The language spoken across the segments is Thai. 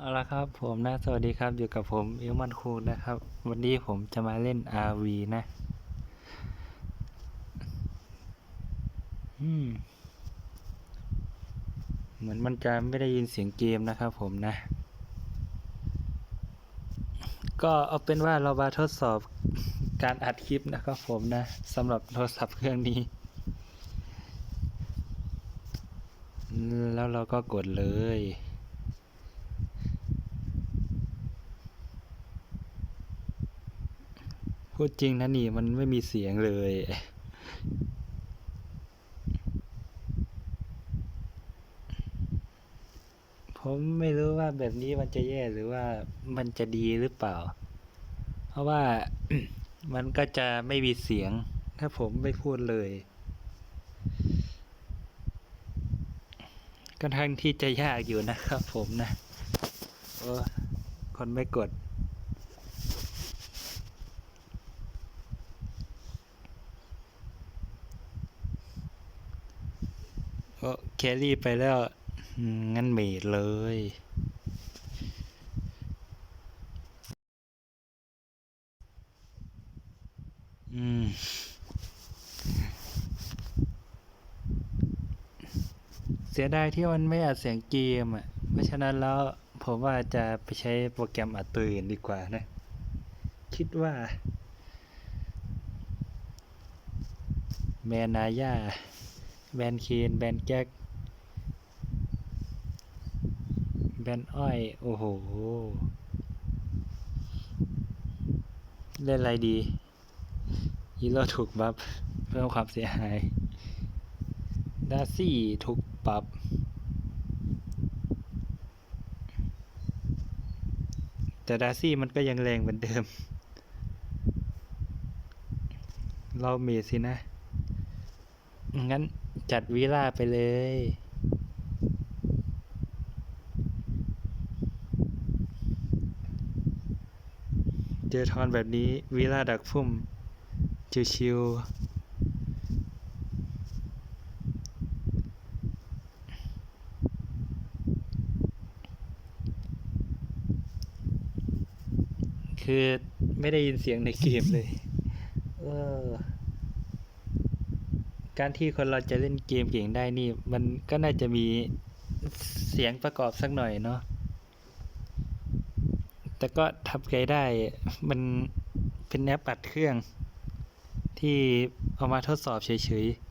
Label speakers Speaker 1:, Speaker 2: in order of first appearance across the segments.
Speaker 1: เอาละครับผมนะสวัสดีครับอยู่กับผมเอลมันคูนนะครับ วันนี้ผมจะมาเล่น RV นะอืมเหมือนมันจะไม่ได้ยินเสียงเกมนะครับผมนะ ก็เอาเป็นว่าเรามาทดสอบการอัดคลิปนะครับผมนะสำหรับโทรศัพท์เครื่องนี้ แล้วเราก็กดเลย พูดจริงนะนี่มันไม่มีเสียงเลย ผมไม่รู้ว่าแบบนี้มันจะแย่หรือว่ามันจะดีหรือเปล่า เพราะว่ามันก็จะไม่มีเสียง ถ้าผมไม่พูดเลยก็ทั้งที่จะยากอยู่นะครับผมนะ โอ้ คนไม่กด ก็ แครี่ไปแล้ว งั้นเมดเลย อืมเสียดายที่มันไม่อัดเสียงเกมอะ เพราะฉะนั้นแล้วผมว่าจะไปใช้โปรแกรมอัดตัวอื่นดีกว่านะ คิดว่า แมนายาแบนเคนแบนแก๊ก แบนอ้อย โอ้โห เล่นอะไรดี ฮีโร่ถูกบัฟเพิ่มความเสียหาย ดาซี่ถูกปรับ แต่ดาซี่มันก็ยังแรงเหมือนเดิม เราเมสินะ งั้นจัดวีล่าไปเลย เจอทอนแบบนี้วีล่าดักพุ่ม ชิวๆ คือไม่ได้ยินเสียงในเกมเลย เออ การที่คนเราจะเล่นเกมเก่งได้นี่ มันก็น่าจะมีเสียงประกอบสักหน่อยเนาะ แต่ก็ทำไงได้มันเป็นแอปอัดเครื่อง ที่เอามาทดสอบเฉยๆ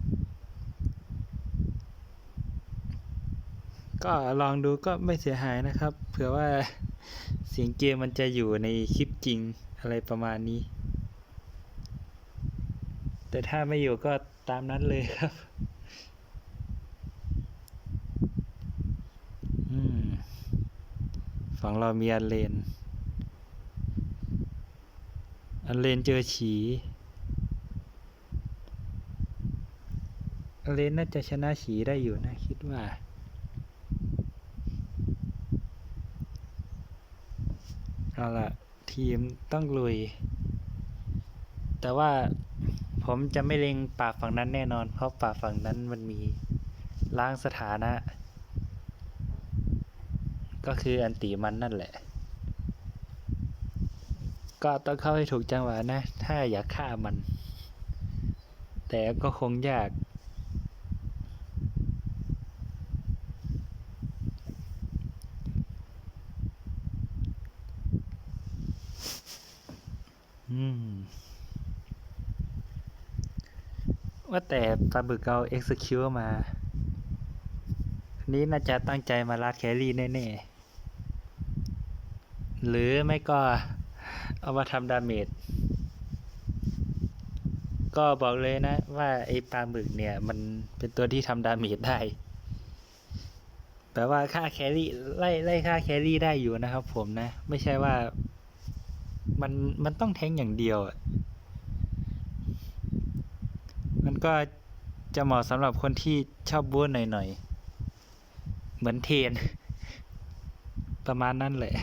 Speaker 1: ก็ลองดูก็ไม่เสียหายนะครับ เผื่อว่าเสียงเกมมันจะอยู่ในคลิปจริงอะไรประมาณนี้ แต่ถ้าไม่อยู่ก็ตามนั้นเลยครับฝั่งเรามีอันเลน อันเลนเจอฉีอันเลนน่าจะชนะฉีได้อยู่นะ คิดว่า เอาละทีมต้องลุย แต่ว่าผมจะไม่เล็งปากฝั่งนั้นแน่นอน เพราะปากฝั่งนั้นมันมีล้างสถานะ ก็คืออันตีมันนั่นแหละ ก็ต้องเข้าให้ถูกจังหวะนะ ถ้าอยากฆ่ามัน แต่ก็คงยาก อืม ว่าแต่ปลาบึกเอา execute มา นี้น่าจะตั้งใจมาลาดแครี่แน่ ๆ หรือไม่ก็ เอามาทำดาเมจ ก็บอกเลยนะ ว่าไอ้ปลาหมึกเนี่ย มันเป็นตัวที่ทำดาเมจได้แปลว่าค่าแครี่ไล่ไล่ค่าแครี่ได้อยู่นะครับ ผมนะ ไม่ใช่ว่า มันมันต้องแทงอย่างเดียว มันก็จะเหมาะสำหรับคนที่ชอบบู๊หน่อยๆ เหมือนเทน ประมาณนั้นแหละ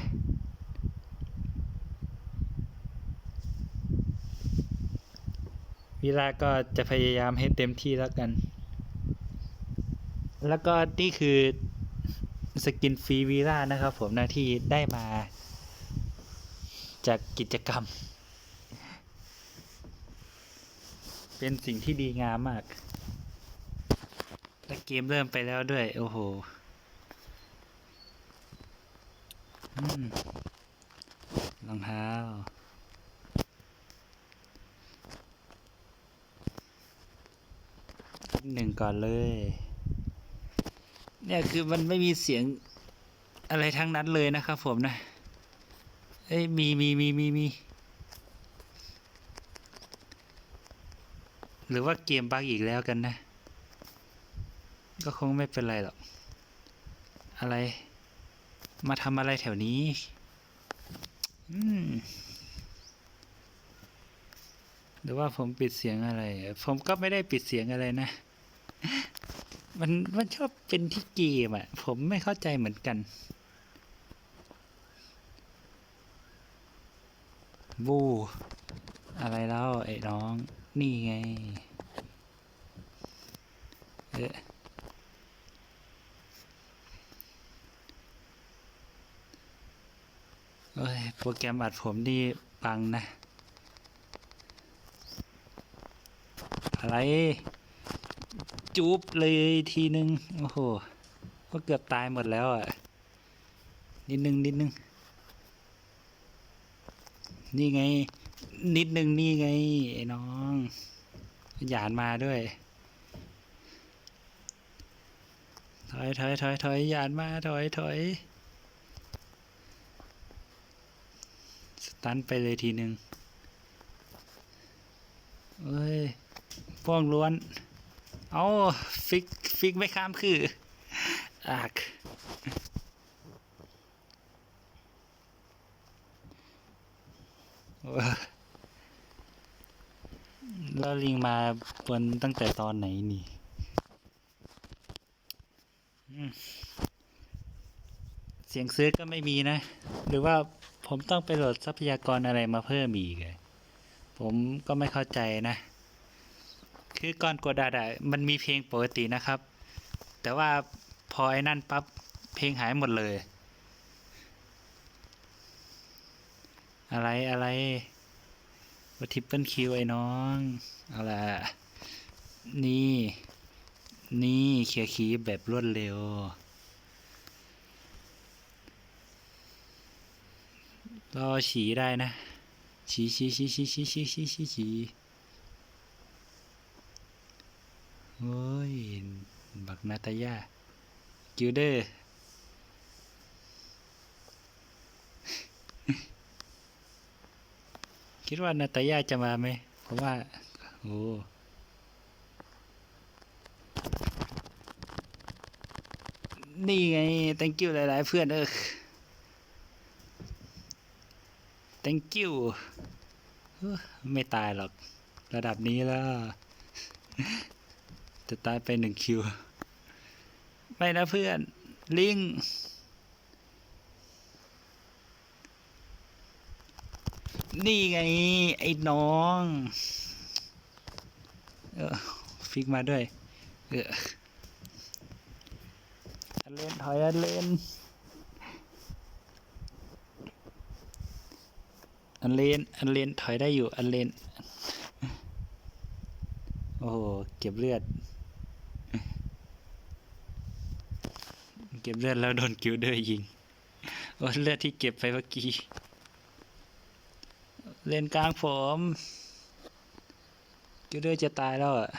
Speaker 1: วิลาก็จะพยายามให้เต็มที่แล้วกัน แล้วก็นี่คือสกินฟรีวีล่านะครับผมหนะที่ได้มาจากกิจกรรม เป็นสิ่งที่ดีงามมากและเกมเริ่มไปแล้วด้วย โอ้โหรองเท้า หนึ่งก่อนเลย เนี่ยคือมันไม่มีเสียงอะไรทั้งนั้นเลยนะครับผมนะ เอ้ยมีมีมีมีมี หรือว่าเกมบักอีกแล้วกันนะ ก็คงไม่เป็นไรหรอก อะไร มาทำอะไรแถวนี้ อืมหรือว่าผมปิดเสียงอะไร ผมก็ไม่ได้ปิดเสียงอะไรนะ มันมันชอบเป็นที่เกมอะ ผมไม่เข้าใจเหมือนกัน บู อะไรแล้วไอ้น้อง นี่ไง เอ๊ะเอ้ยโปรแกรมอัดผมนี่ปังนะ อะไร จูบเลยทีนึง โอ้โห ก็เกือบตายหมดแล้วอะ นิดนึงนิดนึง นี่ไง นิดนึงนี่ไงไอ้น้องหยานมาด้วย ถอยถอยถอยถอยหยานมาถอยถอยสตันไปเลยทีนึงเอ้ยพวงล้วน เอาฟิกฟิกไม่ข้ามคืออากโอ้ยแล้วลิงมาบนตั้งแต่ตอนไหนนี่ เสียงซื้อก็ไม่มีนะ หรือว่าผมต้องไปโหลดทรัพยากรอะไรมาเพิ่มอีก ผมก็ไม่เข้าใจนะ คือก่อนกดอัดอะมันมีเพลงปกตินะครับ แต่ว่าพอไอ้นั่นปั๊บเพลงหายหมดเลย อะไรอะไรว่าทิปเปิลคิวไอ้น้องเอาละนี่นี่เคลียร์คีย์แบบรวดเร็ว รอฉีได้นะฉีฉีฉีฉีฉีฉีฉีฉี โอ้ย บักนาตายากิลเดอร์คิดว่านาตายาจะมาไหม เพราะว่า โอ้นี่ไง thank you หลาย ๆ เพื่อนเออ thank you ไม่ตายหรอก ระดับนี้แล้ว จะตายไปหนึ่งคิว ไม่นะเพื่อน ลิง นี่ไง ไอ้น้อง เออ ฟิกมาด้วย เอออันเลนถอยอันเลนอันเลนอันเลนถอยได้อยู่ อันเลน โอ้โห เก็บเลือด เก็บเลือดแล้วโดนกิลเดอร์ยิงโอ้เลือดที่เก็บไปเมื่อกี้ เล่นกลางผม กิลเดอร์จะตายแล้วอะ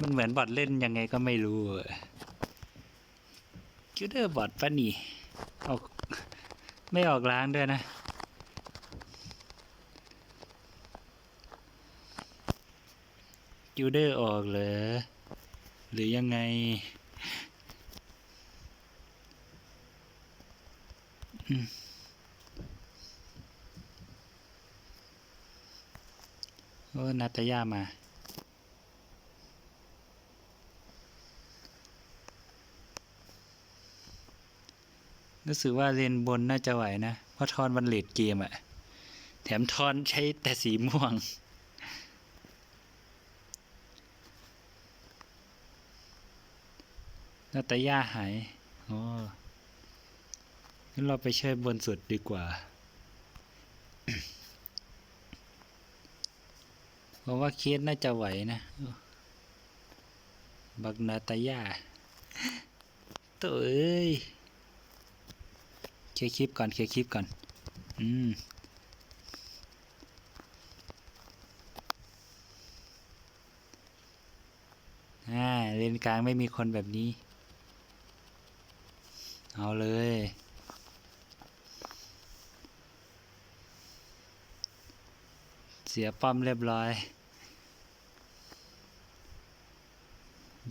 Speaker 1: มันเหมือนบอทเล่นยังไงก็ไม่รู้อะกิลเดอร์บอทปะนี่ออกไม่ออกล้างด้วยนะ กิลเดอร์ออกเหรอ หรือยังไง โอ้นาตาย่ามารู้สึกว่าเลนบนน่าจะไหวนะ เพราะทอนวันเลดเกมอะแถมทอนใช้แต่สีม่วง นาตาย่าหายอ๋องั้นเราไปช่วยบนสุดดีกว่า เพราะว่าเคสน่าจะไหวนะ บักนาตาย่าตัวเอ้ยเคลียร์คลิปก่อนเคลียร์คลิปก่อน อืมอ่าเลนกลางไม่มีคนแบบนี้ เอาเลย เสียป้อมเรียบร้อย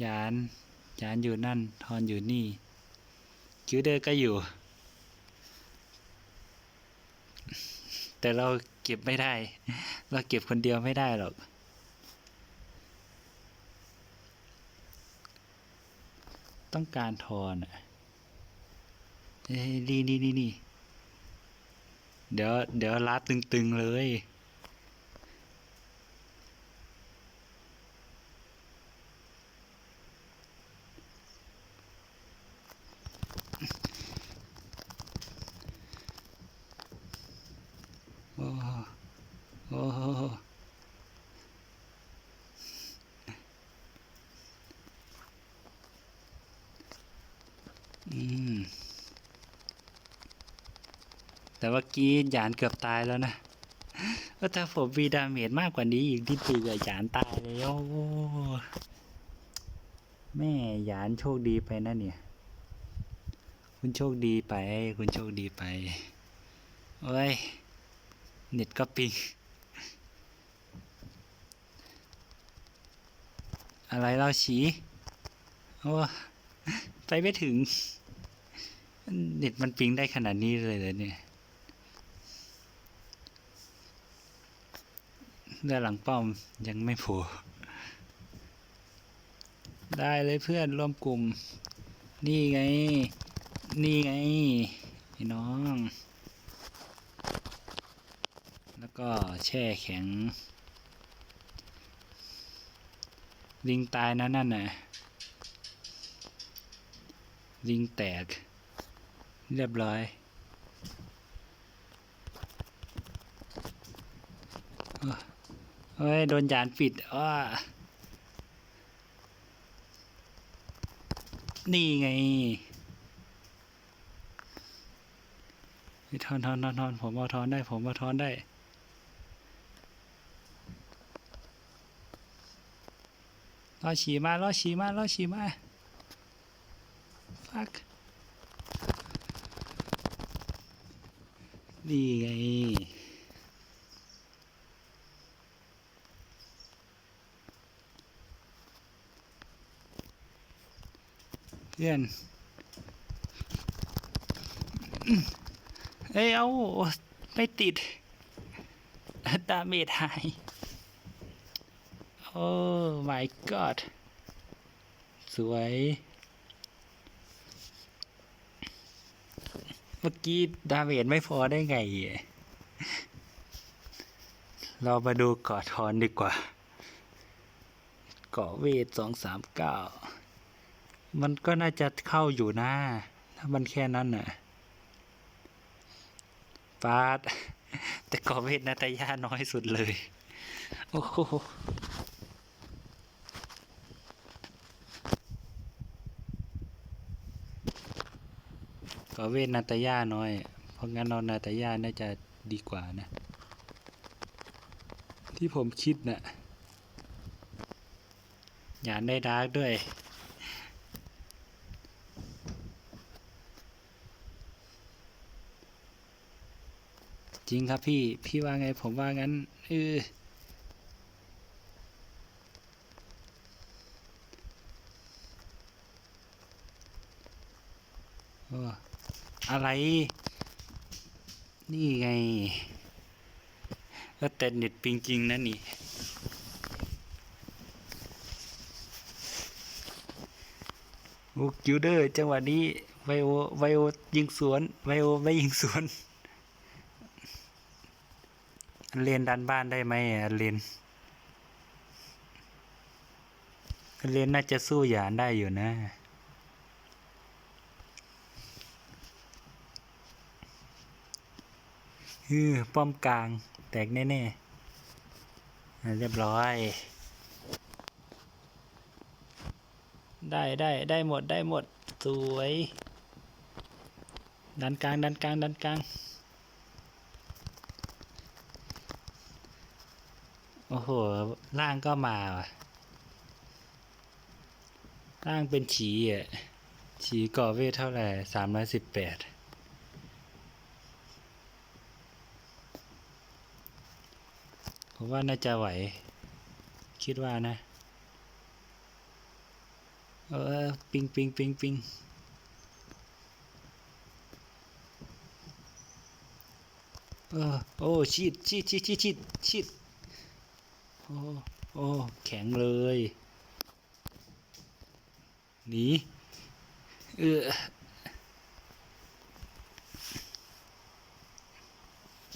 Speaker 1: ยานยานอยู่นั่น ทอนอยู่นี่ คิวเดอร์ก็อยู่ แต่เราเก็บไม่ได้ เราเก็บคนเดียวไม่ได้หรอกต้องการทอนอะ นี่นี่นี่นี่เดี๋ยว เดี๋ยวรัดตึงๆเลย โอ้โหโอ้โหอืม แต่ว่า กี้หยานเกือบตายแล้วนะก็ถ้าผมมีดาเมจมากกว่านี้อีกที่ตีกับหยานตายเลยโอ้แม่หยานโชคดีไปนะเนี่ย คุณโชคดีไป คุณโชคดีไปโอ้ยเน็ตก็ปิงอะไรเราฉีโอ้ไปไม่ถึง เน็ตมันปิงได้ขนาดนี้เลยเหรอเนี่ย ด้านหลังป้อมยังไม่โผล่ได้เลยเพื่อนร่วมกลุ่ม นี่ไง นี่ไงไอ้น้อง แล้วก็แช่แข็ง ลิงตายนะนั่นน่ะ ลิงแตก เรียบร้อยเเฮ้ย โดนยานปิดอ้านี่ไงทอนทอนทอนทอนผมเอาทอนได้ ผมเอาทอนได้รอฉีมารอฉีมารอฉีมา fuck นี่ไง พื่อนเอ้ยเอาไม่ติดดาเมจหาย โอ้ my god สวย เมื่อกี้ดาเมจไม่พอได้ไง เรามาดูเกาะทอนดีกว่าเกาะเวทสองสามเก้า มันก็น่าจะเข้าอยู่นะถ้ามันแค่นั้นน่ะปาด แต่กาะเวทนาตายาน้อยสุดเลย โอ้โหก็เวทนาตาย่าน้อย เพราะงั้นเอานาตยาน่าจะดีกว่านะ ที่ผมคิดนะ่ะอย่าได้ดาร์กด้วย จริงครับพี่พี่ว่าไงผมว่างั้นเอออะไร นี่ไงก็แต่เน็ตปิงจริงนะนี่ โอ้กิวเดอร์จังหวะนี้ไวโอไวโอยิงสวนไวโอไม่ยิงสวนอัน เลนดันบ้านได้ไหมเลนเลนน่าจะสู้หยานได้อยู่นะฮือป้อมกลาง แตกแน่ๆเรียบร้อย ได้ได้ได้หมดได้หมด สวย ดันกลางดันกลางดันกลาง โอ้โหล่างก็มาว่ะล่างเป็นฉีอะฉีก่อเวทเท่าไหร่สามร้อยสิบแปดผมว่าน่าจะไหว คิดว่านะ เออ ปิงปิงปิงปิงเออโอ้ชีดชีดชีดชีดชีดชีด โอ้โอ้แข็งเลยหนีเออ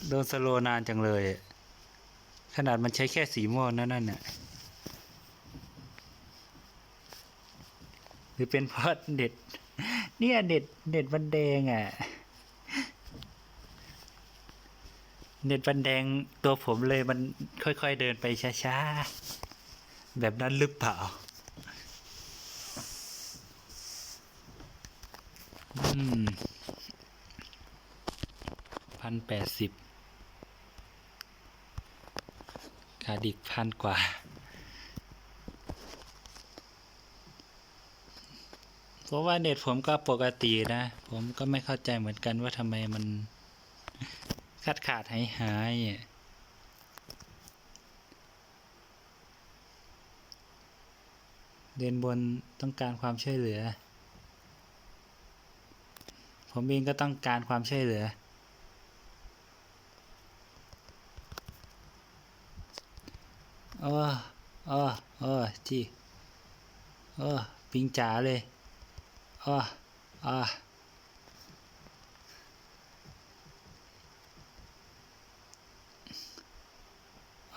Speaker 1: โดนสโลนานจังเลย ขนาดมันใช้แค่สีม่วงนั่นน่ะหรือเป็นเพราะเด็ด เนี่ยเด็ดเด็ดบันแดงอะ เด็ดบันแดงตัวผมเลยมันค่อยๆเดินไปช้าๆ แบบนั้นหรือเปล่า อืมพันแปดสิบขาดอีกพันกว่า เพราะว่าเน็ตผมก็ปกตินะ ผมก็ไม่เข้าใจเหมือนกันว่าทำไมมัน ขาดขาดหายหายเดินบนต้องการความช่วยเหลือ ผมเองก็ต้องการความช่วยเหลือเออเออเออจีเออปิงจ๋าเลยเออเอ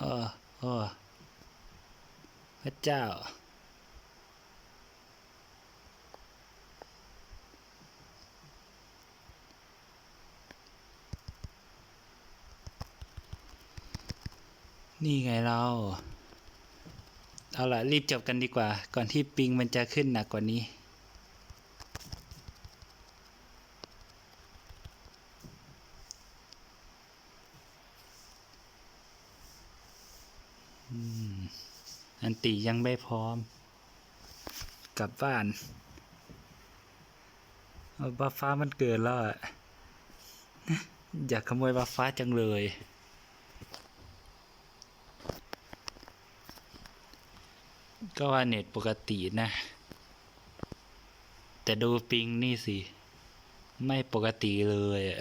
Speaker 1: อเออเอพระเจ้า นี่ไงเรา เอาละรีบจบกันดีกว่า ก่อนที่ปิงมันจะขึ้นหนักกว่านี้ อันตียังไม่พร้อม กลับบ้านเอาบัฟฟ้ามันเกินแล้วอะอยากขโมยบัฟฟ้าจังเลย ก็ว่าเน็ตปกตินะ แต่ดูปิงนี่สิ ไม่ปกติเลยอะ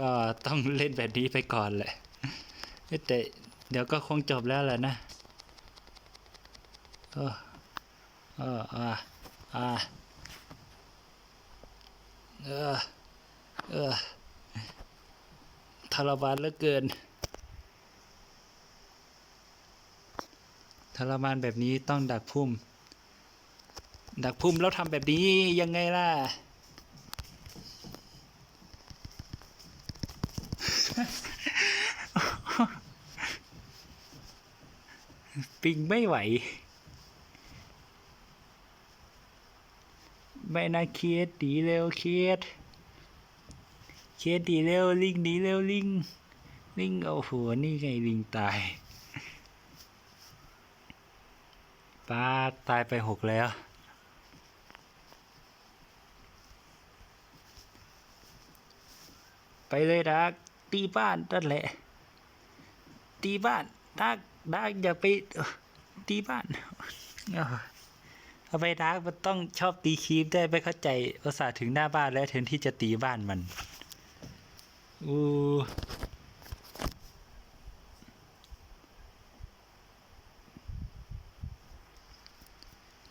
Speaker 1: ก็ต้องเล่นแบบนี้ไปก่อนแหละแต่เดี๋ยวก็คงจบแล้วแหละนะเออเอออ่าอ่าเออเออทรมานเหลือเกินทรมานแบบนี้ต้องดักพุ่ม ดักพุ่มแล้วทำแบบนี้ยังไงล่ะ ปิงไม่ไหว ไม่น่าเครียดดีเร็วเครียดเคสดีเร็วลิงดีเร็วลิงลิงเอาหัวนี่ไงลิงตายป้าตายไปหกแล้ว ไปเลยดักตีบ้านนั่นแหละ ตีบ้าน ดักดักอย่าไปตีบ้านเอาไปดักมันต้องชอบตีคีบได้ไม่เข้าใจอุตส่าห์ถึงหน้าบ้านแล้วแทนที่จะตีบ้านมันอู้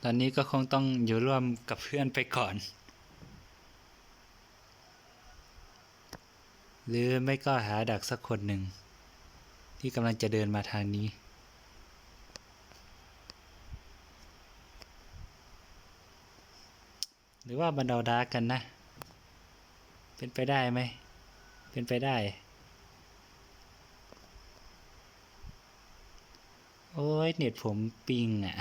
Speaker 1: ตอนนี้ก็คงต้องอยู่ร่วมกับเพื่อนไปก่อน หรือไม่ก็หาดักสักคนหนึ่ง ที่กำลังจะเดินมาทางนี้ หรือว่าบรรดาดากันนะ เป็นไปได้ไหม เป็นไปได้ โอ้ยเน็ตผมปิงอะ่ะ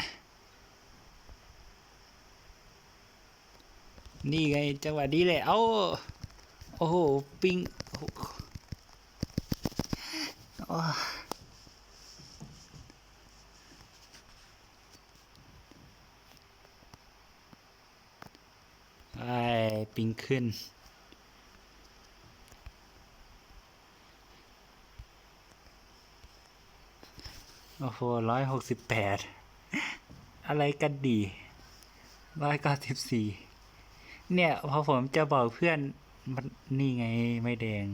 Speaker 1: นี่ไงจังหวะนี้แหละ เอาโอ้โห ปิง oh. ปิงขึ้น โอ้โหร้อยหกสิบแปดอะไรกันดีร้อยเก้าสิบสี่เนี่ย พอผมจะบอกเพื่อนมันนี่ไงไม่แดง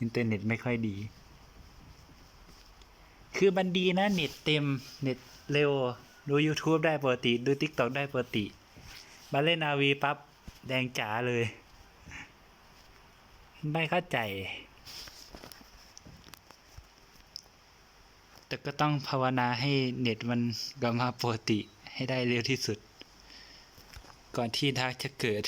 Speaker 1: อินเทอร์เน็ตไม่ค่อยดี คือมันดีนะ เน็ตเต็ม เน็ตเร็ว ดู YouTube ได้ปกติ ดู TikTok ได้ปกติ มาเล่นอาวีปั๊บ แดงจ๋าเลย ไม่เข้าใจ แต่ก็ต้องภาวนาให้เน็ตมันกลับมาปกติให้ได้เร็วที่สุด ก่อนที่ดาร์กจะเกิด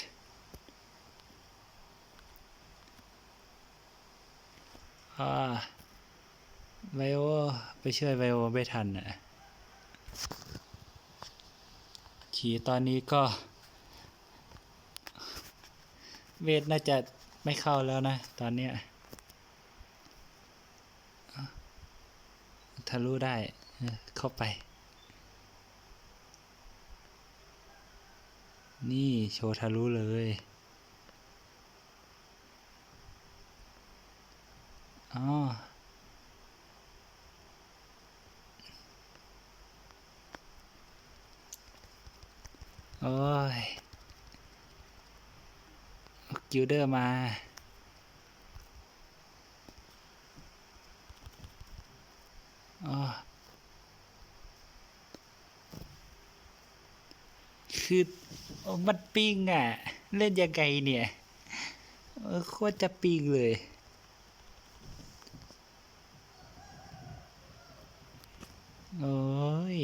Speaker 1: อาไบโอไปช่วยไบโอไม่ทันอะขี่ตอนนี้ก็ เวทน่าจะไม่เข้าแล้วนะ ตอนเนี้ยทะลุได้เข้าไป นี่โชว์ทะลุเลยอ๋อโอ้ย กิลเดอร์มา คือมันปิงอะ เล่นยังไงเนี่ยโคตรจะปิงเลย โอ้ย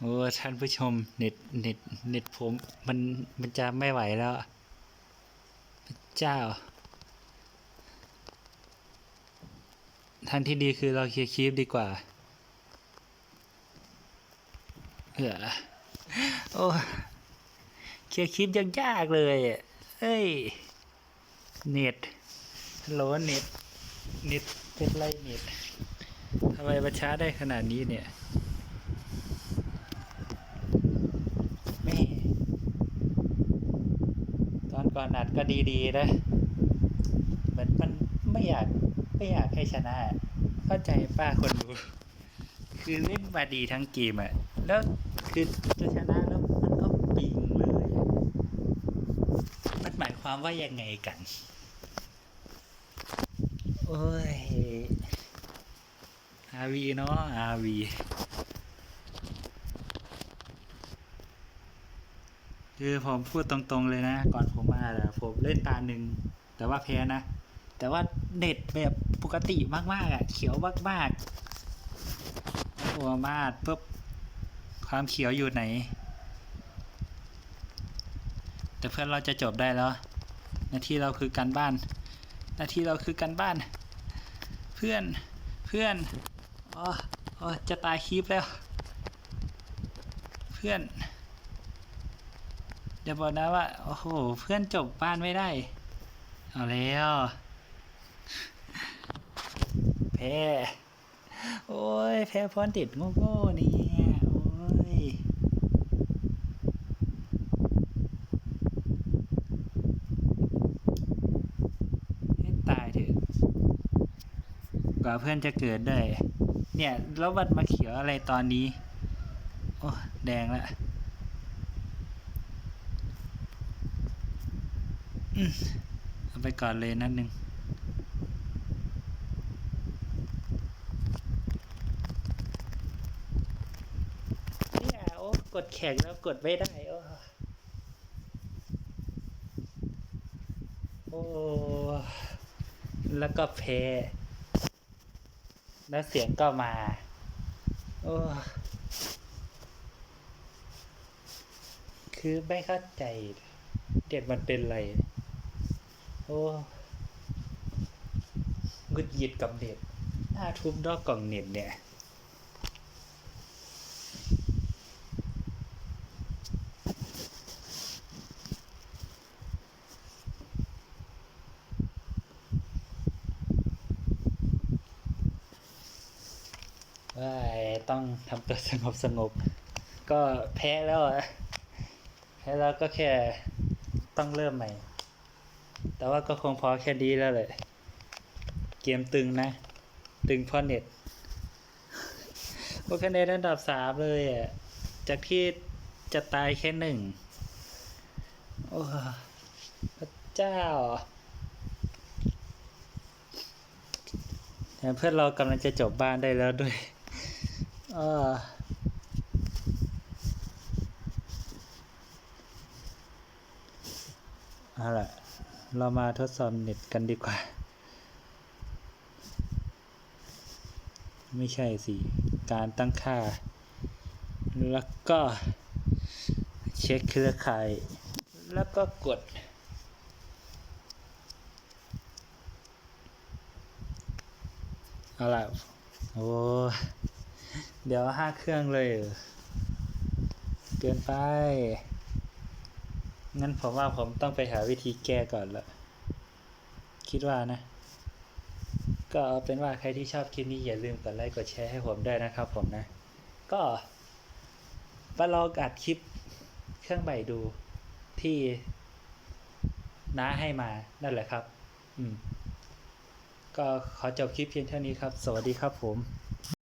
Speaker 1: โอ้ ท่านผู้ชมเน็ตเน็ตเน็ตผมมันมันจะไม่ไหวแล้วพระเจ้า ท่างที่ดีคือเราเคลียร์คลิปดีกว่าเออโอ้เคลียร์คลิปยังยากเลยเอ้ย เน็ตฮัลโหลเน็ต เน็ตเป็นไรเน็ตทำไมมันช้าได้ขนาดนี้เนี่ย แม่ ตอน ก่อนอัดก็ดีๆนะเหมือนมันไม่อยากไม่อยากให้ชนะ เข้าใจป้าคนดู คือเล่นมาดีทั้งเกมอะแล้วคือจะชนะแล้วมันก็ปิงเลย มันหมายความว่ายังไงกัน โอ้ยอาวีเนาะอาวี คือผมพูดตรงๆเลยนะ ก่อนผมมาอะผมเล่นตาหนึ่งแต่ว่าแพ้นะ แต่ว่าเน็ตแบบปกติมากๆอะ เขียวมากๆโอ้มาดปุ๊บความเขียวอยู่ไหน แต่เพื่อนเราจะจบได้แล้ว หน้าที่เราคือการบ้าน หน้าที่เราคือการบ้าน เพื่อนเพื่อนอ๋ออ๋อจะตายคลิปแล้ว เพื่อน อย่าบอกนะว่า โอ้โห เพื่อนจบบ้านไม่ได้ เอาแล้วแพ้โอ้ยแพ้พรติดโง่ๆเนี่ยโอ้ยให้ตายเถอะกว่าเพื่อนจะเกิดได้ เนี่ย แล้วมันมาเขียวอะไรตอนนี้ โอ้ แดงละอืม เอาไปก่อนเลยนัดหนึ่งเนี่ยโอ้กดแข่งแล้วกดไม่ได้โอ้โอ้แล้วก็แพ้แล้วเสียงก็มา โอ้คือไม่เข้าใจ เด็ดมันเป็นอะไร โอ้งุดหยิดกับเน็ตหน้าทุบนอกกล่องเน็ตเนี่ยว่าต้องทำตัวสงบสงบ ก็แพ้แล้วอะแพ้แล้วก็แค่ต้องเริ่มใหม่ แต่ว่าก็คงพอแค่นี้แล้วแหละเกมตึงนะ ตึงพราะเน็ตโอคะแนนอันดับสามเลยอะ จากที่จะตายแค่หนึ่ง โอ้พระเจ้าแถมเพื่อนเรากำลังจะจบบ้านได้แล้วด้วยเออเอาละ เรามาทดสอบเน็ตกันดีกว่า ไม่ใช่สิ การตั้งค่า แล้วก็เช็คเครือข่าย แล้วก็กด เอาล่ะ โอ้ เดี๋ยวห้าเครื่องเลยเหรอเกินไปงั้นผมว่าผมต้องไปหาวิธีแก้ก่อนละ คิดว่านะ ก็เอาเป็นว่าใครที่ชอบคลิปนี้อย่าลืมกดไลค์กดแชร์ให้ผมด้วยนะครับผมนะ ก็มาลองอัดคลิปเครื่องใหม่ดูที่น้าให้มานั่นแหละครับ อืม ก็ขอจบคลิปเพียงเท่านี้ครับ สวัสดีครับผม